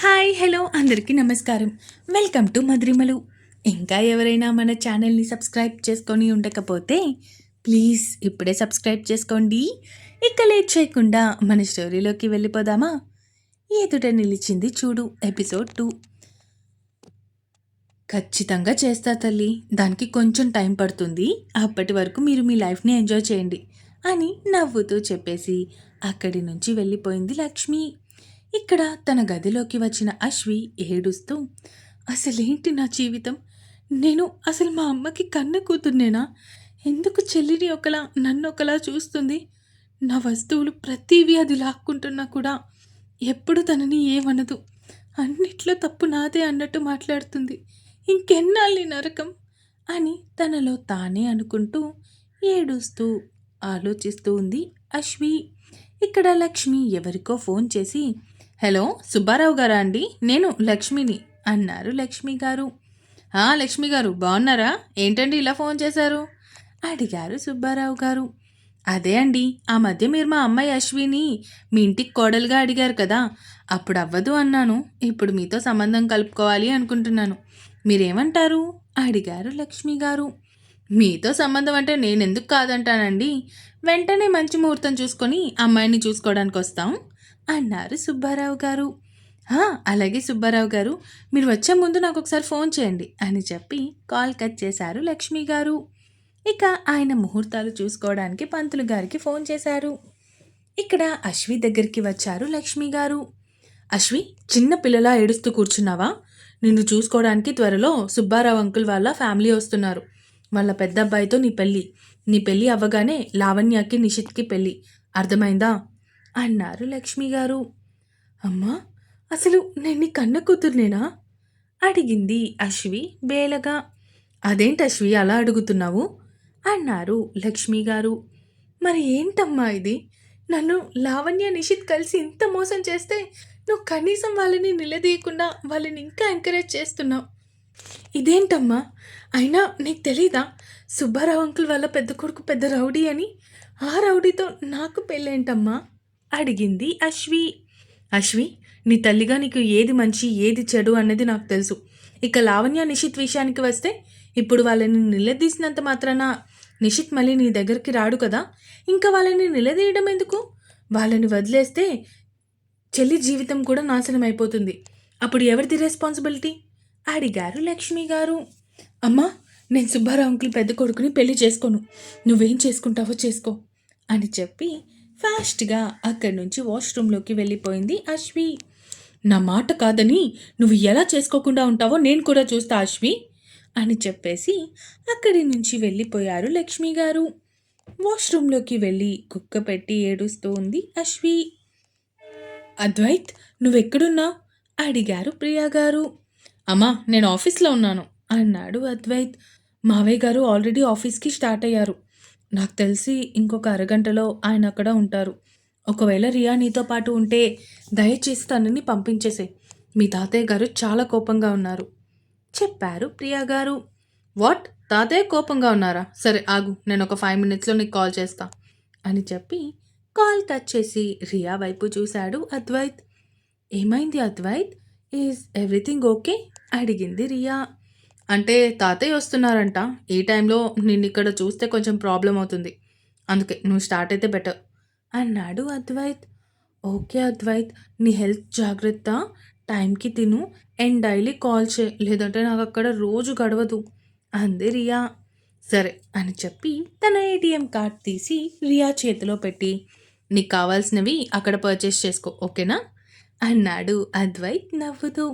Hi hello అందరికీ నమస్కారం. Welcome to మధురిమలు. ఇంకా ఎవరైనా మన ఛానల్ని సబ్స్క్రైబ్ చేసుకొని ఉండకపోతే ప్లీజ్ ఇప్పుడే సబ్స్క్రైబ్ చేసుకోండి. ఇక లేట్ చేయకుండా మన స్టోరీలోకి వెళ్ళిపోదామా? ఎదుట నిలిచింది చూడు ఎపిసోడ్ టూ. ఖచ్చితంగా చేస్తా తల్లి దానికి కొంచెం టైం పడుతుంది. అప్పటి వరకు మీరు మీ లైఫ్ని ఎంజాయ్ చేయండి అని నవ్వుతూ చెప్పేసి అక్కడి నుంచి వెళ్ళిపోయింది లక్ష్మి. ఇక్కడ తన గదిలోకి వచ్చిన అశ్వి ఏడుస్తూ అసలేంటి నా జీవితం? నేను అసలు మా అమ్మకి కన్న కూతుర్నేనా? ఎందుకు చెల్లిని ఒకలా నన్ను ఒకలా చూస్తుంది? నా వస్తువులు ప్రతివి అది లాక్కుంటున్నా కూడా ఎప్పుడు తనని ఏమనదు. అన్నిట్లో తప్పు నాదే అన్నట్టు మాట్లాడుతుంది. ఇంకెన్నాళ్ళి నరకం? అని తనలో తానే అనుకుంటూ ఏడుస్తూ ఆలోచిస్తూ ఉంది అశ్వి. ఇక్కడ లక్ష్మి ఎవరికో ఫోన్ చేసి హలో సుబ్బారావు గారా అండి? నేను లక్ష్మిని అన్నారు లక్ష్మి గారు. లక్ష్మి గారు బాగున్నారా? ఏంటండి ఇలా ఫోన్ చేశారు? అడిగారు సుబ్బారావు గారు. అదే అండి ఆ మధ్య మీరు మా అమ్మాయి అశ్విని మీ ఇంటికి కోడలుగా అడిగారు కదా. అప్పుడు అవ్వదు అన్నాను. ఇప్పుడు మీతో సంబంధం కలుపుకోవాలి అనుకుంటున్నాను. మీరేమంటారు? అడిగారు లక్ష్మి గారు. మీతో సంబంధం అంటే నేను ఎందుకు కాదంటానండి? వెంటనే మంచి ముహూర్తం చూసుకొని అమ్మాయిని చూసుకోవడానికి వస్తాం అన్నారు సుబ్బారావు గారు. అలాగే సుబ్బారావు గారు. మీరు వచ్చే ముందు నాకు ఒకసారి ఫోన్ చేయండి అని చెప్పి కాల్ కట్ చేశారు లక్ష్మి గారు. ఇక ఆయన ముహూర్తాలు చూసుకోవడానికి పంతులు గారికి ఫోన్ చేశారు. ఇక్కడ అశ్వి దగ్గరికి వచ్చారు లక్ష్మి గారు. అశ్వి చిన్న పిల్లలా ఏడుస్తూ కూర్చున్నావా? నిన్ను చూసుకోవడానికి త్వరలో సుబ్బారావు అంకుల్ వాళ్ళ ఫ్యామిలీ వస్తున్నారు. వాళ్ళ పెద్ద అబ్బాయితో నీ పెళ్ళి. నీ పెళ్ళి అవ్వగానే లావణ్యకి నిషిత్కి పెళ్ళి. అర్థమైందా? అన్నారు లక్ష్మి గారు. అమ్మా అసలు నేను నీ కన్న కూతుర్నేనా? అడిగింది అశ్వి బేలగా అదేంటి అశ్వి అలా అడుగుతున్నావు? అన్నారు లక్ష్మి గారు. మరి ఏంటమ్మా ఇది? నన్ను లావణ్య నిషిత్ కలిసి ఇంత మోసం చేస్తే నువ్వు కనీసం వాళ్ళని నిలదీయకుండా వాళ్ళని ఇంకా ఎంకరేజ్ చేస్తున్నావు. ఇదేంటమ్మా? అయినా నీకు తెలీదా? సుబ్బారావు అంకుల్ వాళ్ళ పెద్ద కొడుకు పెద్ద రౌడీ అని? ఆ రౌడీతో నాకు పెళ్ళేంటమ్మా? అడిగింది అశ్వి. అశ్వి నీ తల్లిగా నీకు ఏది మంచి ఏది చెడు అన్నది నాకు తెలుసు. ఇక లావణ్య నిషిత్ విషయానికి వస్తే ఇప్పుడు వాళ్ళని నిలదీసినంత మాత్రాన నిషిత్ మళ్ళీ నీ దగ్గరికి రాడు కదా? ఇంకా వాళ్ళని నిలదీయడం ఎందుకు? వాళ్ళని వదిలేస్తే చెల్లి జీవితం కూడా నాశనం అయిపోతుంది. అప్పుడు ఎవరిది రెస్పాన్సిబిలిటీ అడిగారు లక్ష్మి గారు. అమ్మా నేను సుబ్బారావు అంకుల్ పెద్ద కొడుకుని పెళ్ళి చేసుకోను. నువ్వేం చేసుకుంటావో చేసుకో అని చెప్పి ఫాస్ట్గా అక్కడి నుంచి వాష్రూమ్లోకి వెళ్ళిపోయింది అశ్వి. నా మాట కాదని నువ్వు ఎలా చేసుకోకుండా ఉంటావో నేను కూడా చూస్తా అశ్వి అని చెప్పేసి అక్కడి నుంచి వెళ్ళిపోయారు లక్ష్మి గారు. వాష్రూమ్లోకి వెళ్ళి కుక్క పెట్టి ఏడుస్తూ ఉంది అశ్వి. అద్వైత్ నువ్వెక్కడున్నావు అడిగారు ప్రియా గారు. అమ్మా నేను ఆఫీస్లో ఉన్నాను అన్నాడు అద్వైత్. మావయ్య గారు ఆల్రెడీ ఆఫీస్కి స్టార్ట్ అయ్యారు. నాకు తెలిసి ఇంకొక అరగంటలో ఆయన అక్కడ ఉంటారు. ఒకవేళ రియా నీతో పాటు ఉంటే దయచేసి తనని పంపించేసే. మీ తాతయ్య గారు చాలా కోపంగా ఉన్నారు. చెప్పారు ప్రియా గారు. వాట్? తాతయ్య కోపంగా ఉన్నారా? సరే ఆగు నేను ఒక ఫైవ్ మినిట్స్లో నీకు కాల్ చేస్తా అని చెప్పి కాల్ కట్ చేసి రియా వైపు చూశాడు అద్వైత్. ఏమైంది అద్వైత్? Is everything okay? అడిగింది రియా. అంటే తాతయ్య వస్తున్నారంట. ఈ టైంలో నిన్ను ఇక్కడ చూస్తే కొంచెం ప్రాబ్లం అవుతుంది. అందుకే నువ్వు స్టార్ట్ అయితే బెటర్. అన్నాడు అద్వైత్. ఓకే అద్వైత్ నీ హెల్త్ జాగ్రత్త. టైంకి తిను. అండ్ డైలీ కాల్ చే లేదంటే నాకు అక్కడ రోజు గడవదు. అంది రియా. సరే అని చెప్పి తన ఏటీఎం కార్డ్ తీసి రియా చేతిలో పెట్టి నీకు కావాల్సినవి అక్కడ పర్చేస్ చేసుకో ఓకేనా? అన్నాడు అద్వైత్ నవ్వుతూ.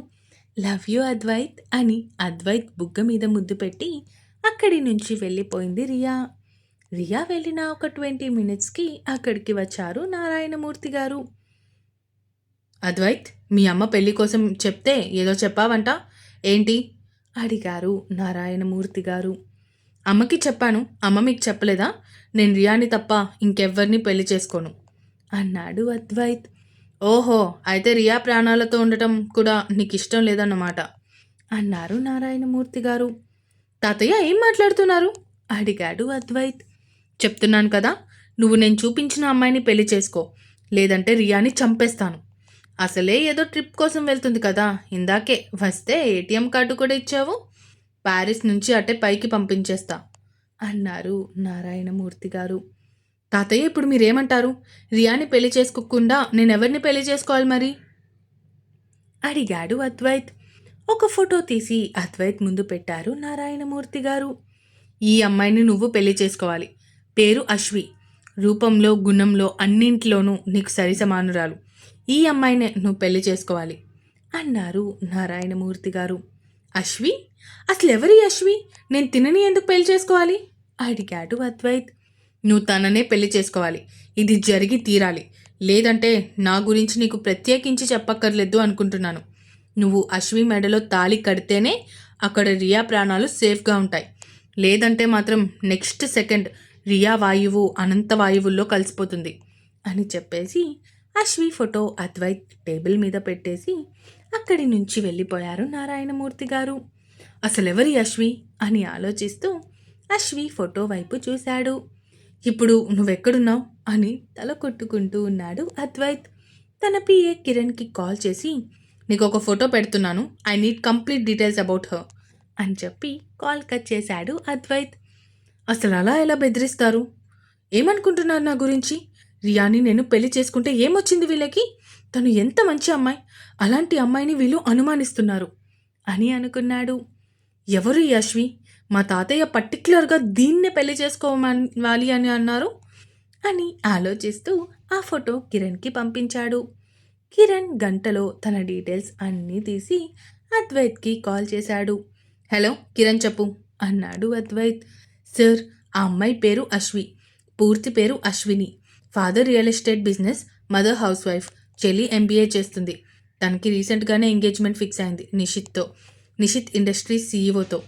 లవ్ యూ అద్వైత్ అని అద్వైత్ బుగ్గ మీద ముద్దు పెట్టి అక్కడి నుంచి వెళ్ళిపోయింది రియా. రియా వెళ్ళిన ఒక ట్వంటీ మినిట్స్కి అక్కడికి వచ్చారు నారాయణమూర్తి గారు. అద్వైత్ మీ అమ్మ పెళ్ళి కోసం చెప్తే ఏదో చెప్పావంట? ఏంటి? అడిగారు నారాయణమూర్తి గారు. అమ్మకి చెప్పాను అమ్మ మీకు చెప్పలేదా? నేను రియాని తప్ప ఇంకెవ్వరిని పెళ్ళి చేసుకోను అన్నాడు అద్వైత్. ఓహో అయితే రియా ప్రాణాలతో ఉండటం కూడా నీకు ఇష్టం లేదన్నమాట అన్నారు నారాయణమూర్తి గారు. తాతయ్య ఏం మాట్లాడుతున్నారు? అడిగాడు అద్వైత్. చెప్తున్నాను కదా నువ్వు నేను చూపించిన అమ్మాయిని పెళ్ళి చేసుకో లేదంటే రియాని చంపేస్తాను. అసలే ఏదో ట్రిప్ కోసం వెళ్తుంది కదా ఇందాకే వస్తే ఏటీఎం కార్డు కూడా ఇచ్చావు ప్యారిస్ నుంచి అటే పైకి పంపించేస్తా అన్నారు నారాయణమూర్తి గారు. తాతయ్య ఇప్పుడు మీరేమంటారు? రియాని పెళ్ళి చేసుకోకుండా నేనెవరిని పెళ్ళి చేసుకోవాలి మరి? అడిగాడు అద్వైత్. ఒక ఫోటో తీసి అద్వైత్ ముందు పెట్టారు నారాయణమూర్తి గారు. ఈ అమ్మాయిని నువ్వు పెళ్ళి చేసుకోవాలి. పేరు అశ్వి. రూపంలో గుణంలో అన్నింటిలోనూ నీకు సరి సమానురాలు ఈ అమ్మాయినే నువ్వు పెళ్ళి చేసుకోవాలి అన్నారు నారాయణమూర్తి గారు. అశ్వి? అసలు ఎవరి అశ్వి? నేను తినని ఎందుకు పెళ్ళి చేసుకోవాలి? అడిగాడు అద్వైత్. నువ్వు తననే పెళ్ళి చేసుకోవాలి. ఇది జరిగి తీరాలి. లేదంటే నా గురించి నీకు ప్రత్యేకించి చెప్పక్కర్లేదు అనుకుంటున్నాను. నువ్వు అశ్వి మెడలో తాళి కడితేనే అక్కడ రియా ప్రాణాలు సేఫ్గా ఉంటాయి. లేదంటే మాత్రం నెక్స్ట్ సెకండ్ రియా వాయువు అనంత వాయువుల్లో కలిసిపోతుంది అని చెప్పేసి అశ్వి ఫోటో అద్వైత్ టేబుల్ మీద పెట్టేసి అక్కడి నుంచి వెళ్ళిపోయారు నారాయణమూర్తి గారు. అసలెవరి అశ్వి అని ఆలోచిస్తూ అశ్వి ఫోటో వైపు చూశాడు. ఇప్పుడు నువ్వెక్కడున్నావు? అని తల కొట్టుకుంటూ ఉన్నాడు అద్వైత్. తన పిఏ కిరణ్కి కాల్ చేసి నీకు ఒక ఫోటో పెడుతున్నాను. I need complete details about her అని చెప్పి కాల్ కట్ చేశాడు అద్వైత్. అసలు అలా ఎలా బెదిరిస్తారు? ఏమనుకుంటున్నారు నా గురించి? రియాని నేను పెళ్ళి చేసుకుంటే ఏమొచ్చింది వీళ్ళకి? తను ఎంత మంచి అమ్మాయి? అలాంటి అమ్మాయిని వీళ్ళు అనుమానిస్తున్నారు అని అనుకున్నాడు. ఎవరు ఈ అశ్వి? మా తాతయ్య పర్టిక్యులర్గా దీన్నే పెళ్ళి చేసుకోవాలి అని అన్నారు. అని ఆలోచిస్తూ ఆ ఫోటో కిరణ్కి పంపించాడు. కిరణ్ గంటలో తన డీటెయిల్స్ అన్నీ తీసి అద్వైత్కి కాల్ చేశాడు. హలో కిరణ్ చెప్పు అన్నాడు అద్వైత్. సార్ ఆ అమ్మాయి పేరు అశ్వి. పూర్తి పేరు Ashwini. Father real estate business mother house wife చెల్లి ఎంబీఏ చేస్తుంది. తనకి రీసెంట్గానే ఎంగేజ్మెంట్ ఫిక్స్ అయింది నిషిత్తో. నిషిత్ ఇండస్ట్రీస్ సీఈఓతో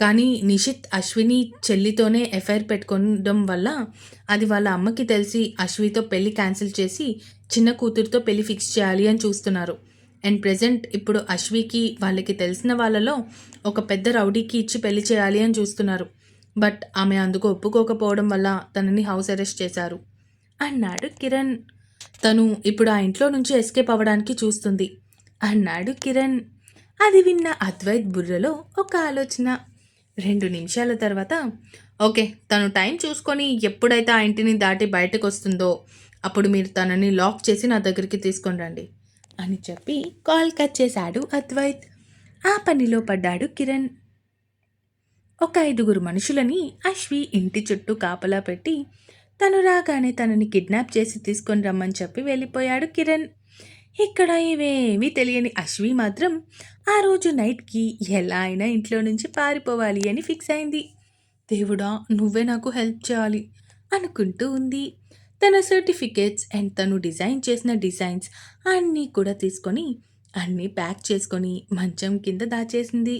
కానీ నిషిత్ అశ్విని చెల్లితోనే ఎఫ్ఐఆర్ పెట్టుకోవడం వల్ల అది వాళ్ళ అమ్మకి తెలిసి అశ్వితో పెళ్ళి క్యాన్సిల్ చేసి చిన్న కూతురుతో పెళ్ళి ఫిక్స్ చేయాలి అని చూస్తున్నారు. అండ్ ప్రజెంట్ ఇప్పుడు అశ్వికి వాళ్ళకి తెలిసిన వాళ్ళలో ఒక పెద్ద రౌడీకి ఇచ్చి పెళ్ళి చేయాలి అని చూస్తున్నారు. బట్ ఆమె అందుకు ఒప్పుకోకపోవడం వల్ల తనని హౌస్ అరెస్ట్ చేశారు. అన్నాడు కిరణ్. తను ఇప్పుడు ఆ ఇంట్లో నుంచి ఎస్కేప్ అవ్వడానికి చూస్తుంది. అన్నాడు కిరణ్. అది విన్న అద్వైత్ బుర్రలో ఒక ఆలోచన. రెండు నిమిషాల తర్వాత ఓకే తను టైం చూసుకొని ఎప్పుడైతే ఆ ఇంటిని దాటి బయటకు వస్తుందో అప్పుడు మీరు తనని లాక్ చేసి నా దగ్గరికి తీసుకొని రండి అని చెప్పి కాల్ కట్ చేశాడు అద్వైత్. ఆ పనిలో పడ్డాడు కిరణ్. ఒక ఐదుగురు మనుషులని అశ్వి ఇంటి చుట్టూ కాపలా పెట్టి తను రాగానే తనని కిడ్నాప్ చేసి తీసుకొని రమ్మని చెప్పి వెళ్ళిపోయాడు కిరణ్. ఇక్కడ ఇవేమీ తెలియని అశ్వి మాత్రం ఆ రోజు నైట్కి ఎలా అయినా ఇంట్లో నుంచి పారిపోవాలి అని ఫిక్స్ అయింది. దేవుడా నువ్వే నాకు హెల్ప్ చేయాలి అనుకుంటూ ఉంది. తన సర్టిఫికేట్స్ అండ్ తను డిజైన్ చేసిన డిజైన్స్ అన్నీ కూడా తీసుకొని అన్నీ ప్యాక్ చేసుకొని మంచం కింద దాచేసింది.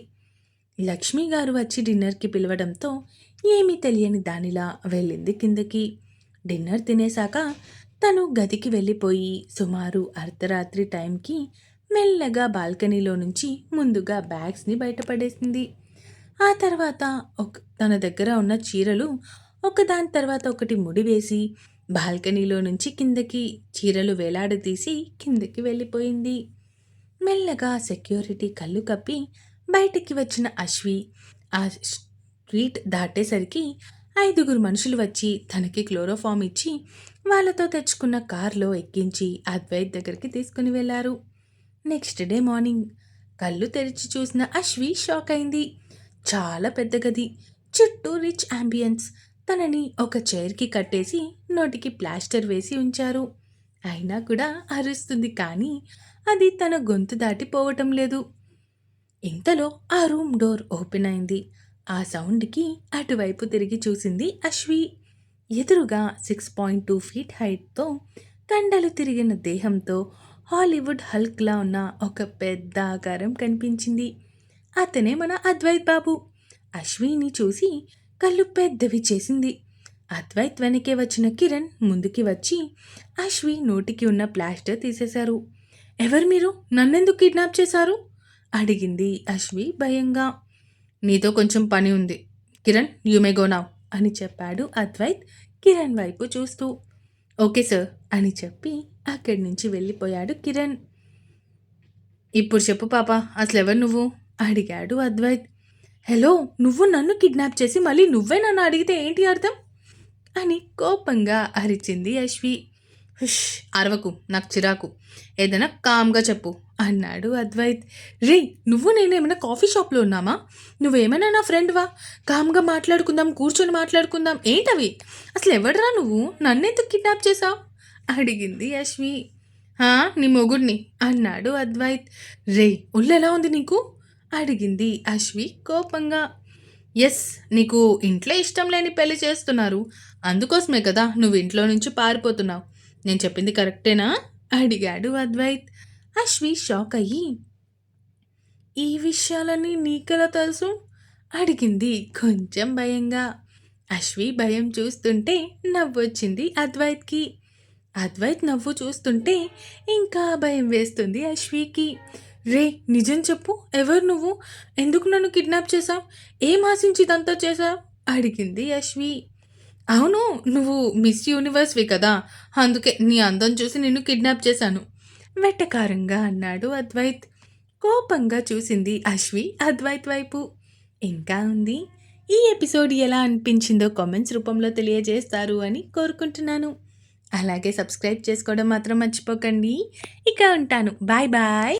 లక్ష్మి గారు వచ్చి డిన్నర్కి పిలవడంతో ఏమీ తెలియని దానిలా వెళ్ళింది కిందకి. డిన్నర్ తినేశాక తను గదికి వెళ్ళిపోయి సుమారు అర్ధరాత్రి టైంకి మెల్లగా బాల్కనీలో నుంచి ముందుగా బ్యాగ్స్ని బయటపడేసింది. ఆ తర్వాత ఒక తన దగ్గర ఉన్న చీరలు ఒకదాని తర్వాత ఒకటి ముడివేసి బాల్కనీలో నుంచి కిందకి చీరలు వేలాడదీసి కిందకి వెళ్ళిపోయింది. మెల్లగా సెక్యూరిటీ కళ్ళు కప్పి బయటికి వచ్చిన అశ్వి ఆ స్ట్రీట్ దాటేసరికి ఐదుగురు మనుషులు వచ్చి తనకి క్లోరోఫామ్ ఇచ్చి వాళ్ళతో తెచ్చుకున్న కారులో ఎక్కించి అద్వైత్ దగ్గరికి తీసుకుని వెళ్ళారు. నెక్స్ట్ డే మార్నింగ్ కళ్ళు తెరిచి చూసిన అశ్వి షాక్ అయింది. చాలా పెద్ద గది. చుట్టూ రిచ్ అంబియన్స్. తనని ఒక చైర్కి కట్టేసి నోటికి ప్లాస్టర్ వేసి ఉంచారు. అయినా కూడా అరుస్తుంది కానీ అది తన గొంతు దాటిపోవటం లేదు. ఇంతలో ఆ రూమ్ డోర్ ఓపెన్ అయింది. ఆ సౌండ్కి అటువైపు తిరిగి చూసింది అశ్వి. ఎదురుగా సిక్స్ పాయింట్ టూ ఫీట్ హైట్తో కండలు తిరిగిన దేహంతో హాలీవుడ్ హల్క్లా ఉన్న ఒక పెద్ద ఆకారం కనిపించింది. అతనే మన అద్వైత్ బాబు. అశ్విని చూసి కళ్ళు పెద్దవి చేసింది. అద్వైత్ వెనకే వచ్చిన కిరణ్ ముందుకి వచ్చి అశ్వి నోటికి ఉన్న ప్లాస్టర్ తీసేశారు. ఎవరు మీరు? నన్నెందుకు కిడ్నాప్ చేశారు? అడిగింది అశ్వి భయంగా. నీతో కొంచెం పని ఉంది. Kiran you may go now అని చెప్పాడు అద్వైత్ కిరణ్ వైపు చూస్తూ. ఓకే సార్ అని చెప్పి అక్కడి నుంచి వెళ్ళిపోయాడు కిరణ్. ఇప్పుడు చెప్పు పాప అసలు ఎవరు నువ్వు? అడిగాడు అద్వైత్. హలో నువ్వు నన్ను కిడ్నాప్ చేసి మళ్ళీ నువ్వే నన్ను అడిగితే ఏంటి అర్థం? అని కోపంగా అరిచింది అశ్వి. హుష్ అరవకు నాకు చిరాకు. ఏదైనా కామ్గా చెప్పు. అన్నాడు అద్వైత్. రే నువ్వు నేను ఏమైనా కాఫీ షాప్లో ఉన్నామా? నువ్వేమైనా నా ఫ్రెండ్వా కామ్గా మాట్లాడుకుందాం కూర్చొని మాట్లాడుకుందాం. ఏంటవి? అసలు ఎవడరా నువ్వు? నన్నెందుకు కిడ్నాప్ చేసావు అడిగింది అశ్వి. నీ మొగుడిని అన్నాడు అద్వైత్. రే ఒళ్ళు ఎలా ఉంది నీకు? అడిగింది అశ్వి కోపంగా. ఎస్ నీకు ఇంట్లో ఇష్టం లేని పెళ్ళి చేస్తున్నారు. అందుకోసమే కదా నువ్వు ఇంట్లో నుంచి పారిపోతున్నావు. నేను చెప్పింది కరెక్టేనా? అడిగాడు అద్వైత్. అశ్వి షాక్ అయ్యి ఈ విషయాలన్నీ నీకెలా తెలుసు? అడిగింది కొంచెం భయంగా. అశ్వి భయం చూస్తుంటే నవ్వొచ్చింది అద్వైత్కి. అద్వైత్ నవ్వు చూస్తుంటే ఇంకా భయం వేస్తుంది అశ్వికి. రే నిజం చెప్పు ఎవరు నువ్వు? ఎందుకు నన్ను కిడ్నాప్ చేశావు? ఏం ఆశించి ఇదంతా చేశావు? అడిగింది అశ్వి. అవును నువ్వు మిస్ యూనివర్స్వి కదా అందుకే నీ అందం చూసి నిన్ను కిడ్నాప్ చేశాను. వెట్టకారంగా అన్నాడు అద్వైత్. కోపంగా చూసింది అశ్వి అద్వైత్ వైపు. ఇంకా ఉంది. ఈ ఎపిసోడ్ ఎలా అనిపించిందో కామెంట్స్ రూపంలో తెలియజేస్తారు అని కోరుకుంటున్నాను. అలాగే సబ్స్క్రైబ్ చేసుకోవడం మాత్రం మర్చిపోకండి. ఇక ఉంటాను. Bye bye.